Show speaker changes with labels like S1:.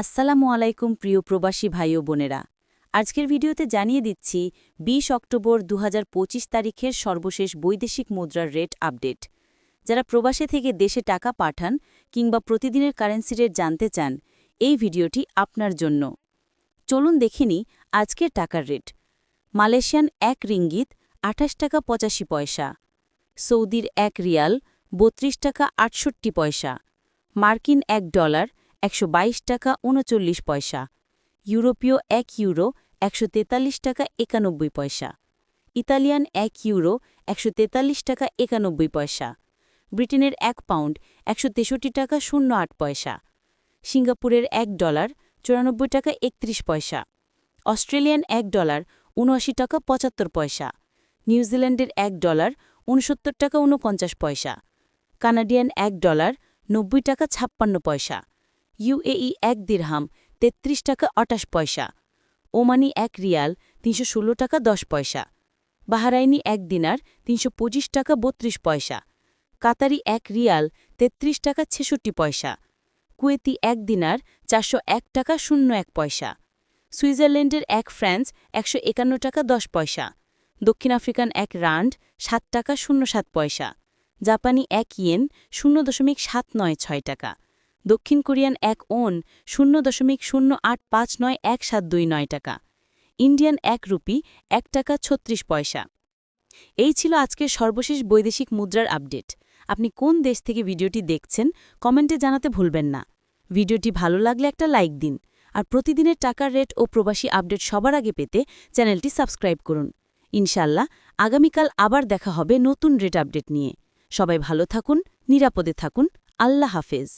S1: আসসালামু আলাইকুম প্রিয় প্রবাসী ভাই ও বোনেরা। আজকের ভিডিওতে জানিয়ে দিচ্ছি ২০ অক্টোবর দু হাজার পঁচিশ তারিখের সর্বশেষ বৈদেশিক মুদ্রার রেট আপডেট। যারা প্রবাসে থেকে দেশে টাকা পাঠান কিংবা প্রতিদিনের কারেন্সি রেট জানতে চান, এই ভিডিওটি আপনার জন্য। চলুন দেখিনি আজকের টাকার রেট। মালয়েশিয়ান এক রিঙ্গিত আঠাশ টাকা পঁচাশি পয়সা, সৌদির এক রিয়াল বত্রিশ টাকা আটষট্টি পয়সা, মার্কিন এক ডলার একশো বাইশ টাকা উনচল্লিশ পয়সা। ইউরোপীয় এক ইউরো একশো তেতাল্লিশ টাকা একানব্বই পয়সা। ইতালিয়ান এক ইউরো একশো তেতাল্লিশ টাকা একানব্বই পয়সা। ব্রিটেনের এক পাউন্ড একশো তেষট্টি টাকা শূন্য আট পয়সা। সিঙ্গাপুরের এক ডলার চুরানব্বই টাকা একত্রিশ পয়সা। অস্ট্রেলিয়ান এক ডলার উনআশি টাকা পঁচাত্তর পয়সা। নিউজিল্যান্ডের এক ডলার উনসত্তর টাকা উনপঞ্চাশ পয়সা। কানাডিয়ান এক ডলার নব্বই টাকা ছাপ্পান্ন পয়সা। ইউএই এক দিরহাম ৩৩ টাকা আটাশ পয়সা। ওমানি এক রিয়াল, তিনশো ষোলো টাকা দশ পয়সা। বাহারাইনি এক দিনার, তিনশো পঁচিশ টাকা বত্রিশ পয়সা। কাতারি এক রিয়াল ৩৩ টাকা ছেষট্টি পয়সা। কুয়েতি এক দিনার, চারশো এক টাকা শূন্য এক পয়সা। সুইজারল্যান্ডের এক ফ্রান্স, একশো একান্ন টাকা দশ পয়সা। দক্ষিণ আফ্রিকান এক রান্ড, সাত টাকা শূন্য সাত পয়সা। জাপানি এক ইয়েন, শূন্য দশমিক সাত নয় ছয় টাকা। দক্ষিণ কোরিয়ান এক ওন শূন্য দশমিক শূন্য আট পাঁচ নয় এক সাত দুই নয় টাকা। ইন্ডিয়ান এক রুপি এক টাকা ছত্রিশ পয়সা। এই ছিল আজকের সর্বশেষ বৈদেশিক মুদ্রার আপডেট। আপনি কোন দেশ থেকে ভিডিওটি দেখছেন কমেন্টে জানাতে ভুলবেন না। ভিডিওটি ভালো লাগলে একটা লাইক দিন আর প্রতিদিনের টাকার রেট ও প্রবাসী আপডেট সবার আগে পেতে চ্যানেলটি সাবস্ক্রাইব করুন। ইনশাল্লাহ আগামীকাল আবার দেখা হবে নতুন রেট আপডেট নিয়ে। সবাই ভালো থাকুন, নিরাপদে থাকুন। আল্লাহ হাফেজ।